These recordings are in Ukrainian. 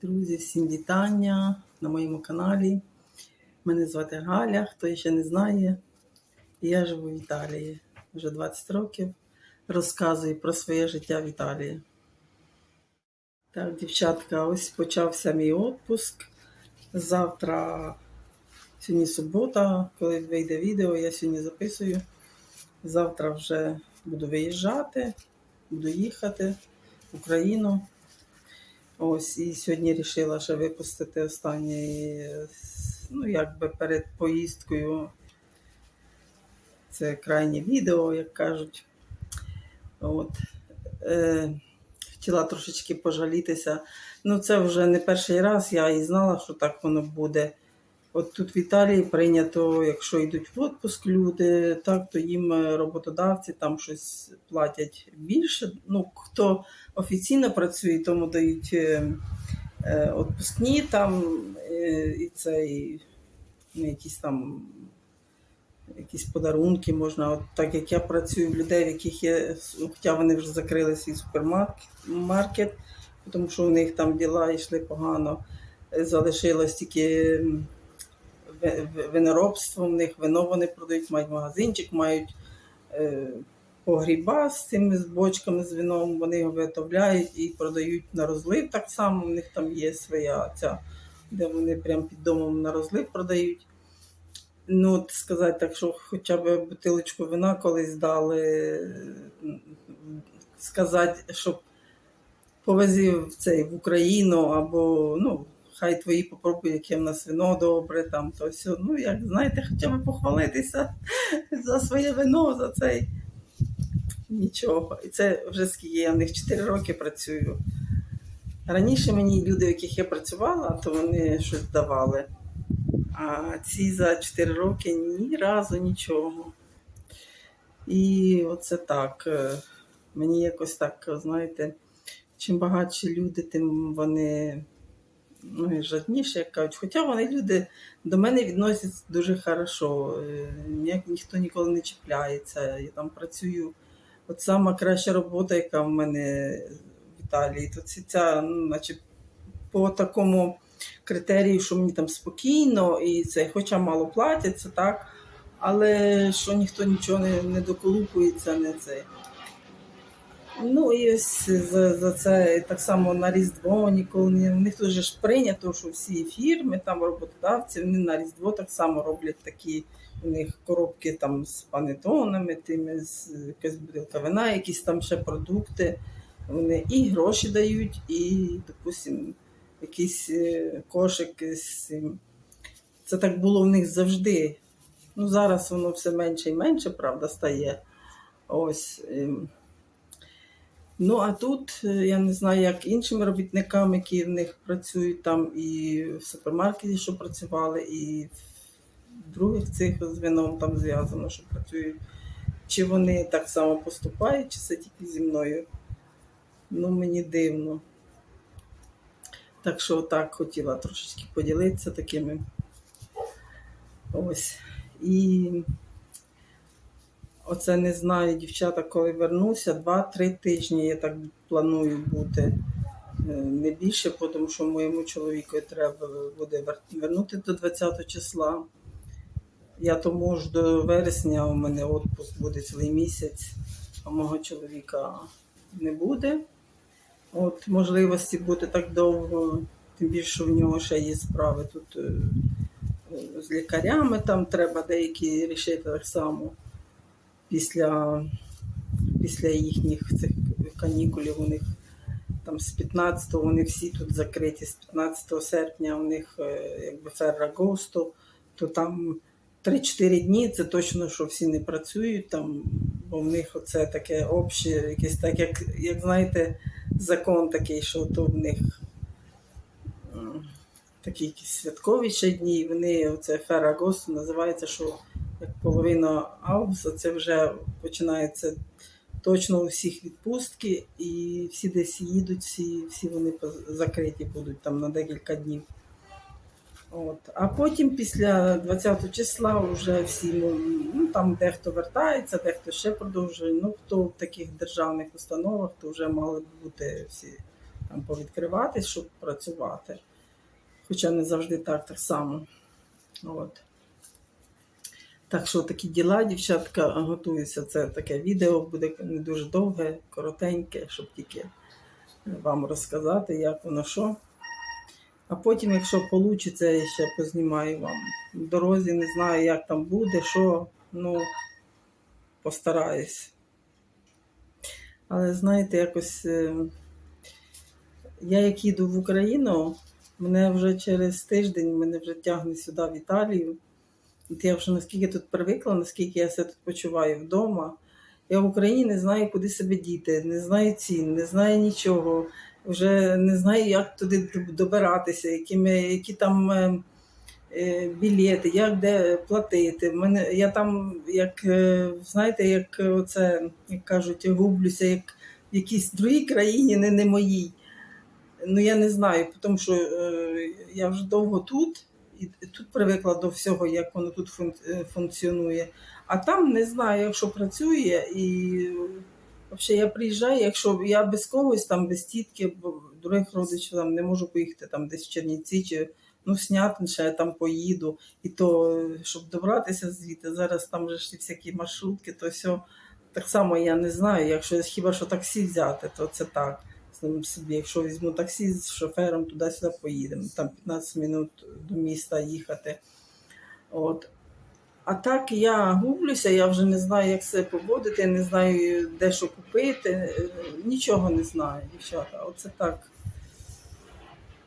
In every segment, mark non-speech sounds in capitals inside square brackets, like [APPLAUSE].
Друзі, всім вітання на моєму каналі. Мене звати Галя, хто ще не знає. Я живу в Італії вже 20 років. Розказую про своє життя в Італії. Так, дівчатка, ось почався мій відпуск. Завтра, сьогодні субота, коли вийде відео, я сьогодні записую. Завтра вже буду виїжджати, буду їхати в Україну. Ось і сьогодні вирішила ще випустити останній, ну якби перед поїздкою. Це крайнє відео, як кажуть. От. Е, хотіла трошечки пожалітися. Ну, це вже не перший раз, я і знала, що так воно буде. От тут в Італії прийнято, якщо йдуть в відпуск люди, так, то їм е, роботодавці там щось платять більше. Ну, хто офіційно працює, тому дають е, е, відпускні там і це і, ну, якісь там якісь подарунки можна. От так як я працюю в людей, в яких є, хоча вони вже закрили свій супермаркет, тому що у них там діла йшли погано. Залишилось тільки виноробство, в них вино вони продають, мають магазинчик, мають е, погріба з цими з бочками з вином, вони його виготовляють і продають на розлив так само. У них там є своя ця, де вони прямо під домом на розлив продають. Ну, от сказати так, що хоча б бутилочку вина колись дали, сказати, щоб повезив в цей в Україну або ну, хай твої попробують, яке в нас вино добре, там то все. Ну, як знаєте, хоча б похвалитися [LAUGHS] за своє вино, за цей. Нічого. І це вже скільки я в них 4 роки працюю. Раніше мені люди, в яких я працювала, то вони щось давали. А ці за 4 роки ні разу нічого. І оце так. Мені якось так, знаєте, чим багатші люди, тим вони ну, жадніші, як кажуть. Хоча вони люди до мене відносяться дуже хорошо. е, Ніяк ніхто ніколи не чіпляється. Я там працюю. От сама краща робота, яка в мене в Італії, то це ця, ну, наче по такому критерію, що мені там спокійно, і це, хоча мало платять, це так, але що ніхто нічого не, не доколупується, не це. Ну і ось за, за це так само на Різдво ніколи не. У них тут же ж прийнято, що всі фірми, там роботодавці, вони на Різдво так само роблять такі. У них коробки там з панетонами, тими з якась бутилка вина, якісь там ще продукти. Вони і гроші дають, і, допустимо, якийсь е, кошик з. Це так було в них завжди. Ну, зараз воно все менше і менше, правда, стає. Ось. Ну, а тут е, я не знаю, як іншим робітникам, які в них працюють там і в супермаркеті, що працювали, і в других цих з вином там зв'язано, що працюють. Чи вони так само поступають, чи це тільки зі мною? Ну, мені дивно. Так що так хотіла трошечки поділитися такими. Ось. І оце не знаю, дівчата, коли вернуся, 2-3 тижні я так планую бути. Е, Не більше, тому що моєму чоловіку треба буде вернути до 20 числа. Я то можу до вересня, у мене відпуск буде цілий місяць, а мого чоловіка не буде. От можливості бути так довго, тим більше в нього ще є справи тут е, з лікарями, там треба деякі рішити так само після, після їхніх цих канікулів. У них там з 15-го вони всі тут закриті, з 15 серпня у них е, якби феррагосту, то там 3-4 дні це точно, що всі не працюють там, бо в них оце таке обще, якесь так, як, як знаєте, закон такий, що то в них такі якісь святкові ще дні, вони оце феррагосту називається, що як половина августа це вже починається точно у всіх відпустки, і всі десь їдуть, всі, всі вони закриті будуть там на декілька днів. От. А потім після 20 числа вже всі, ну, ну там дехто вертається, дехто ще продовжує. Ну, хто в таких державних установах, то вже мали б бути всі там повідкриватись, щоб працювати. Хоча не завжди так, так само. От. Так що такі діла, дівчатка, готуються. Це таке відео буде не дуже довге, коротеньке, щоб тільки вам розказати, як воно що. А потім, якщо вийде, я ще познімаю вам. В дорозі не знаю, як там буде, що, ну, постараюсь. Але знаєте, якось е, я як їду в Україну, мене вже через тиждень мене вже тягне сюди в Італію. Я вже наскільки тут привикла, наскільки я себе тут почуваю вдома. Я в Україні не знаю, куди себе діти, не знаю цін, не знаю нічого. Вже не знаю, як туди добиратися, якими, які там е, е, білети, як де платити. Мене, я там, як е, знаєте, як оце, як кажуть, гублюся, як в якійсь другій країні, не, не моїй. Ну я не знаю, тому що е, я вже довго тут, і тут привикла до всього, як воно тут е, функціонує. А там не знаю, якщо працює, і взагалі я приїжджаю, якщо я без когось, там без тітки, других родичів там не можу поїхати там десь в Чернівці чи ну, Снятин, ще я там поїду. І то, щоб добратися звідти, зараз там же ж всякі маршрутки, то все. Так само я не знаю, якщо хіба що таксі взяти, то це так. Собі, якщо візьму таксі з шофером, туди-сюди поїдемо. Там 15 минут до міста їхати. От. А так я гублюся, я вже не знаю, як себе поводити, не знаю, де що купити. Нічого не знаю, дівчата. Оце так.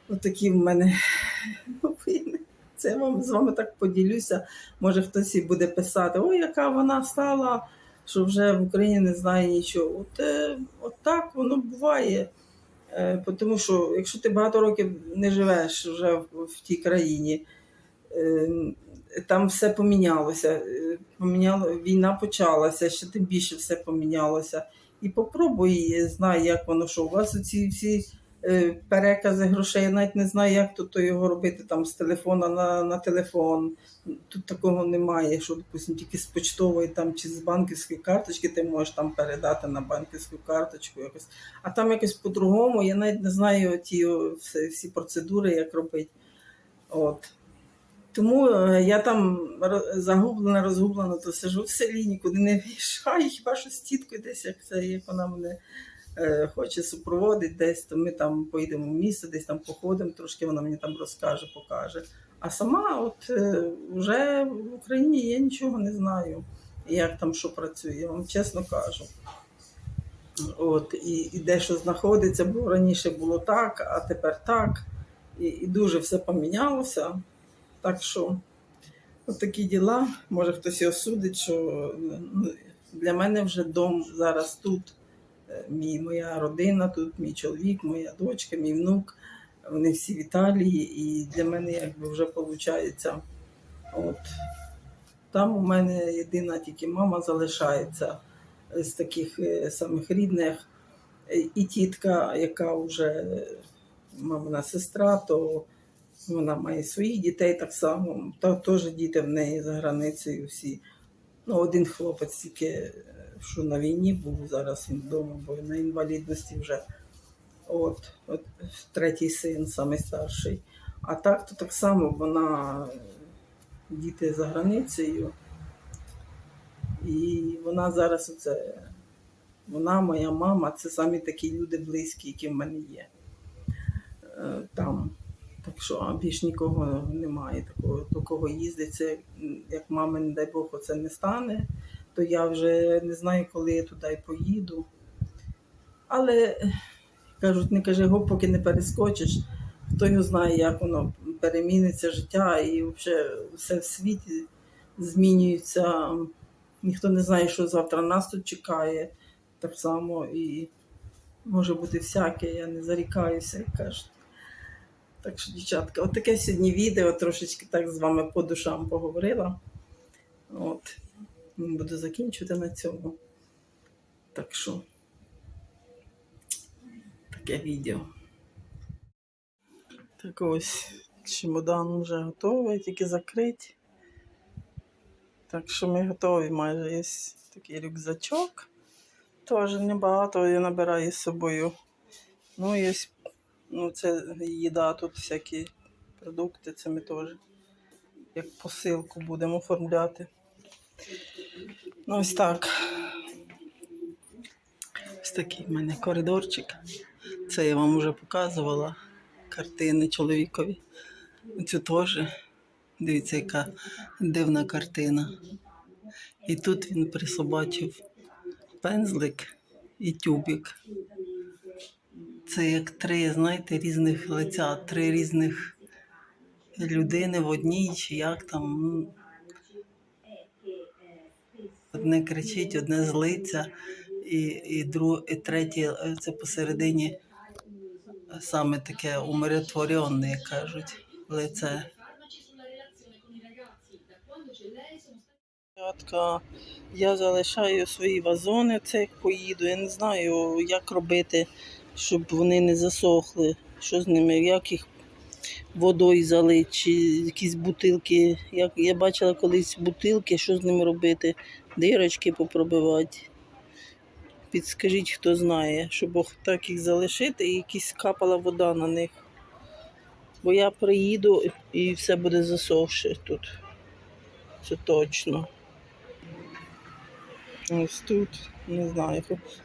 Отакі в мене [LAUGHS] новини. Це я вам з вами так поділюся. Може хтось і буде писати, ой, яка вона стала, що вже в Україні не знає нічого. От, е, от так воно буває. Е, Тому що якщо ти багато років не живеш вже в, тій країні, е, там все помінялося. Поміняла, Поміняло, війна почалася, ще тим більше все помінялося. І попробуй, знай, як воно що. У вас ці всі е, перекази грошей, я навіть не знаю, як тут його робити там з телефона на, на телефон. Тут такого немає, що, допустим, тільки з почтової там, чи з банківської карточки ти можеш там передати на банківську карточку якось. А там якось по-другому, я навіть не знаю ті всі, всі процедури, як робити. От. Тому е, я там загублена, розгублена, то сижу в селі, нікуди не виїжджаю, [LAUGHS] хіба що з тіткою десь, як це, як вона мене е, хоче супроводить десь, то ми там поїдемо в місто, десь там походимо, трошки вона мені там розкаже, покаже. А сама от е, вже в Україні я нічого не знаю, як там що працює, я вам чесно кажу. От, і, і де що знаходиться, бо раніше було так, а тепер так. І, і дуже все помінялося. Так що, от такі діла. Може хтось і осудить, що ну, для мене вже дом зараз тут. Мій, моя родина тут, мій чоловік, моя дочка, мій внук. Вони всі в Італії, і для мене якби вже виходить. От. Там у мене єдина тільки мама залишається з таких е, самих рідних. І тітка, яка вже мамина сестра, то вона має своїх дітей так само. Та теж діти в неї за границею всі. Ну, один хлопець тільки, що на війні був, зараз він вдома, бо на інвалідності вже. От, от третій син, самий старший. А так, то так само вона діти за границею. І вона зараз оце, вона, моя мама, це самі такі люди близькі, які в мене є. Е, Там. Так що більш нікого немає такого, до кого їздить. Це, як мама, не дай Бог, оце не стане, то я вже не знаю, коли я туди поїду. Але кажуть, не кажи гоп, поки не перескочиш. Хто його знає, як воно переміниться життя і взагалі все в світі змінюється. Ніхто не знає, що завтра нас тут чекає. Так само і може бути всяке, я не зарікаюся, як кажуть. Так що, дівчатка, от таке сьогодні відео, трошечки так з вами по душам поговорила. От. Буду закінчувати на цьому. Так що, таке відео. Так ось чемодан вже готовий, тільки закрити. Так що ми готові майже. Є такий рюкзачок. Теж небагато я набираю з собою. Ну, є Ну, це їда, тут всякі продукти, це ми теж як посилку будемо оформляти. Ну, ось так. Ось такий в мене коридорчик. Це я вам вже показувала. Картини чоловікові. Цю теж. Дивіться, яка дивна картина. І тут він присобачив пензлик і тюбик. Це як три, знаєте, різних лиця, три різних людини в одній, чи як там. Одне кричить, одне злиться, і, і, друг, і третє е, це посередині е, саме таке умиротворене, як кажуть, лице. Я залишаю свої вазони, це поїду. Я не знаю, як робити, щоб вони не засохли. Що з ними, як їх водою залити, чи якісь бутилки. Як я бачила колись бутилки, що з ними робити, дирочки попробивати. Підскажіть, хто знає, щоб так їх залишити і якась капала вода на них. Бо я приїду і все буде засохше тут. Це точно. Ось тут, не знаю,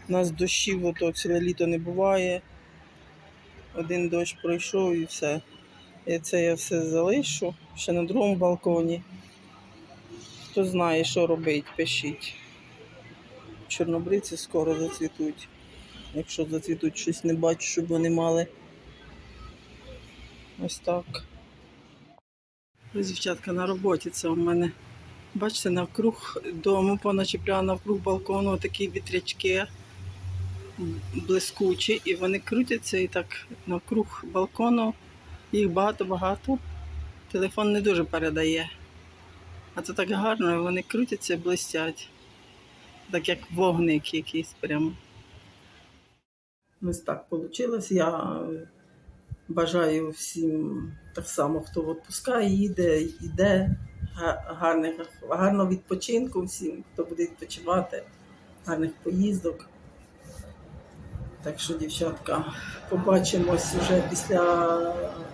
у нас дощів ото ціле літо не буває. Один дощ пройшов і все. І це я все залишу ще на другому балконі. Хто знає, що робить, пишіть. Чорнобриці скоро зацвітуть. Якщо зацвітуть, щось не бачу, щоб вони мали. Ось так. Ось, дівчатка на роботі це у мене. Бачите, навкруг дому поначепляла навкруг балкону такі вітрячки блискучі, і вони крутяться і так навкруг балкону. Їх багато-багато. Телефон не дуже передає. А це так гарно, вони крутяться і блистять. Так як вогник якийсь прямо. Ось так вийшло. Я бажаю всім так само, хто в відпуска їде, йде. Гарних, гарного відпочинку всім, хто буде відпочивати, гарних поїздок. Так що, дівчатка, побачимось вже після,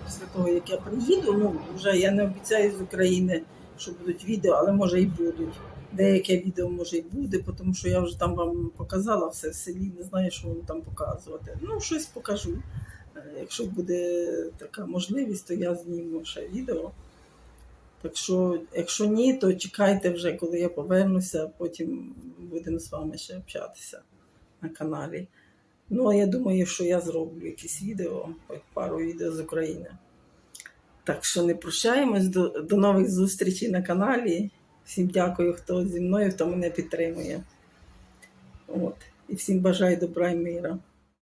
після того, як я приїду. Ну, вже я не обіцяю з України, що будуть відео, але може і будуть. Деяке відео може і буде, тому що я вже там вам показала все в селі, не знаю, що вам там показувати. Ну, щось покажу. Е, Якщо буде така можливість, то я зніму ще відео. Так що, якщо ні, то чекайте вже, коли я повернуся, потім будемо з вами ще общатися на каналі. Ну, а я думаю, що я зроблю якісь відео, пару відео з України. Так що не прощаємось, до, до нових зустрічей на каналі. Всім дякую, хто зі мною, хто мене підтримує. От. І всім бажаю добра і мира.